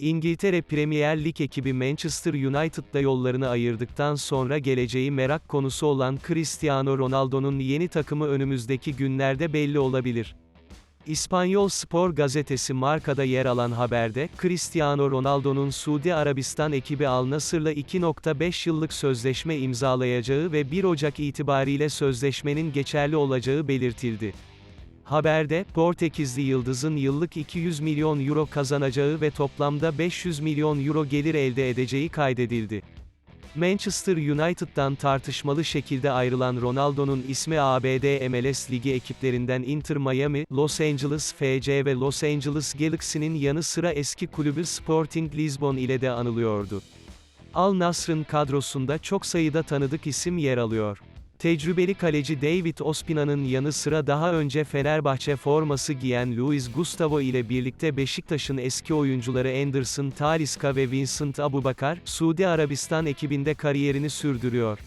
İngiltere Premier Lig ekibi Manchester United'da yollarını ayırdıktan sonra geleceği merak konusu olan Cristiano Ronaldo'nun yeni takımı önümüzdeki günlerde belli olabilir. İspanyol Spor gazetesi Marka'da yer alan haberde, Cristiano Ronaldo'nun Suudi Arabistan ekibi Al Nassr'la 2.5 yıllık sözleşme imzalayacağı ve 1 Ocak itibariyle sözleşmenin geçerli olacağı belirtildi. Haberde, Portekizli Yıldız'ın yıllık 200 milyon euro kazanacağı ve toplamda 500 milyon euro gelir elde edeceği kaydedildi. Manchester United'dan tartışmalı şekilde ayrılan Ronaldo'nun ismi ABD MLS Ligi ekiplerinden Inter Miami, Los Angeles FC ve Los Angeles Galaxy'nin yanı sıra eski kulübü Sporting Lisbon ile de anılıyordu. Al Nassr'ın kadrosunda çok sayıda tanıdık isim yer alıyor. Tecrübeli kaleci David Ospina'nın yanı sıra daha önce Fenerbahçe forması giyen Luis Gustavo ile birlikte Beşiktaş'ın eski oyuncuları Anderson Talisca ve Vincent Abubakar, Suudi Arabistan ekibinde kariyerini sürdürüyor.